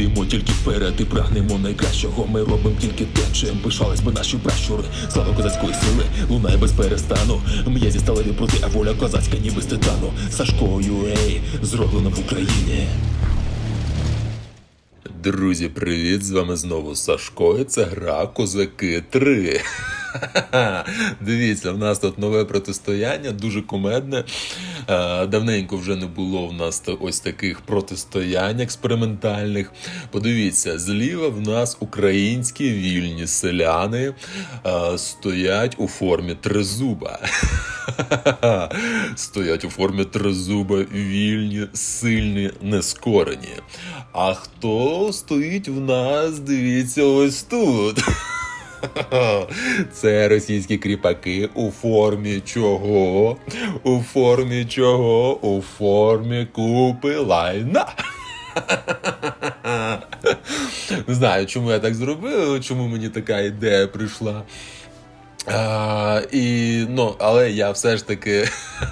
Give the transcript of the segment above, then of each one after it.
йдемо тільки вперед і прагнемо найкращого. Ми робимо тільки те, чим пишались би наші пращури. Слава козацької сили, лунає без перестану. М'язі сталеві проти, а воля козацька, ніби з титану. Сашкою, ей, зроблено в Україні. Друзі, привіт! З вами знову Сашко. і Це гра Козаки 3. Дивіться, в нас тут нове протистояння, дуже кумедне. Е, Давненько вже не було в нас ось таких протистоянь експериментальних. Подивіться, зліва в нас українські вільні селяни е, стоять у формі тризуба. Стоять у формі тризуба вільні, сильні, нескорені. А хто стоїть в нас? Дивіться, ось тут. Це російські кріпаки у формі чого? У формі чого? У формі купи лайна. Не знаю, чому я так зробив, чому мені така ідея прийшла. І, ну, але я все ж таки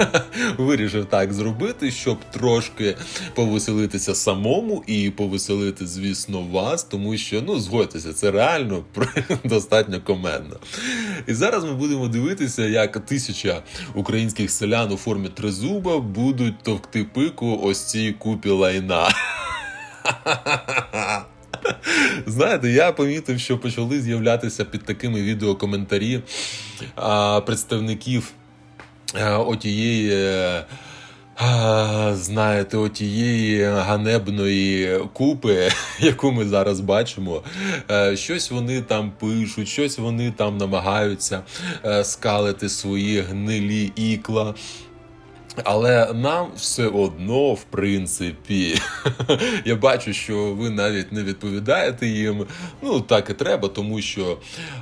вирішив так зробити, щоб трошки повеселитися самому і повеселити, звісно, вас, тому що, ну, згодьтеся, це реально достатньо комедно. І зараз ми будемо дивитися, як тисяча українських селян у формі тризуба будуть товкти пику ось цій купі лайна. Знаєте, я помітив, що почали з'являтися під такими відео коментарі а, представників а, отієї. е, Знаєте, отієї ганебної купи, яку ми зараз бачимо, Е, щось вони там пишуть, щось вони там намагаються е, скалити свої гнилі ікла. Але нам все одно, в принципі, я бачу, що ви навіть не відповідаєте їм. Ну, так і треба, тому що.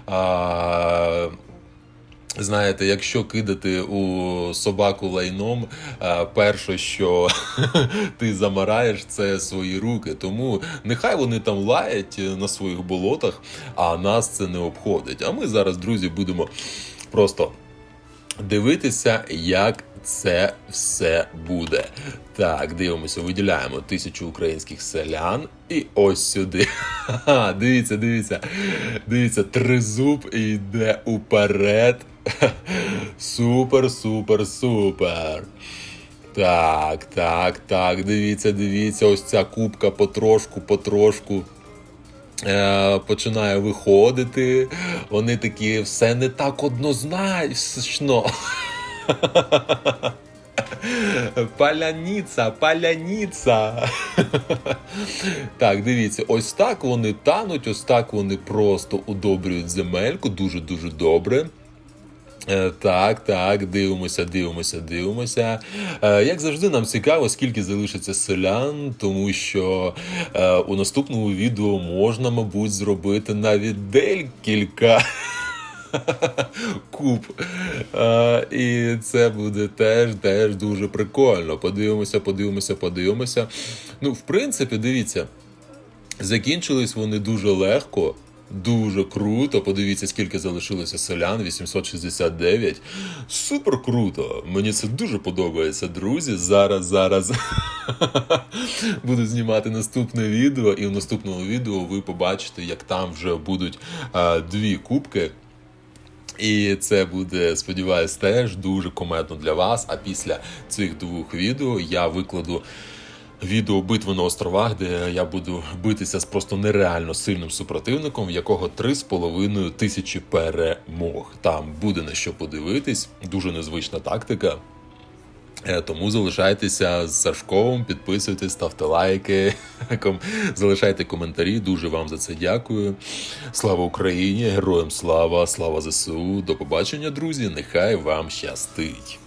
А... Знаєте, якщо кидати у собаку лайном, перше, що ти замараєш, це свої руки. Тому нехай вони там лаять на своїх болотах, а нас це не обходить. А ми зараз, друзі, будемо просто дивитися, як це все буде. Так, дивимося, виділяємо тисячу українських селян. І ось сюди. Ха-ха, дивіться, дивіться. Дивіться, тризуб йде уперед. Супер, супер, супер. Так, так, так, дивіться, дивіться, ось ця кубка потрошку, потрошку. Е, починає виходити. Вони такі все не так однозначно. Паляніца, паляніца. Так, дивіться, ось так вони тануть, ось так вони просто удобрюють земельку. Дуже-дуже добре. Е, Так, так, дивимося, дивимося, дивимося. Е, Як завжди, нам цікаво, скільки залишиться селян, тому що е, у наступному відео можна, мабуть, зробити навіть декілька куб. І це буде теж, теж дуже прикольно. Подивимося, подивимося, подивимося. Ну, в принципі, дивіться, закінчились вони дуже легко. Дуже круто. Подивіться, скільки залишилося селян. 869. Супер круто. Мені це дуже подобається, друзі. Зараз, зараз буду знімати наступне відео, і в наступному відео ви побачите, як там вже будуть а, дві кубки. І це буде, сподіваюсь, теж дуже комедно для вас. А після цих двох відео я викладу відео битви на островах, де я буду битися з просто нереально сильним супротивником, в якого 3,5 тисячі перемог. Там буде на що подивитись, дуже незвична тактика. Е, Тому залишайтеся з Сашковим, підписуйтесь, ставте лайки, залишайте коментарі. Дуже вам за це дякую. Слава Україні! Героям слава! Слава ЗСУ! До побачення, друзі! Нехай вам щастить!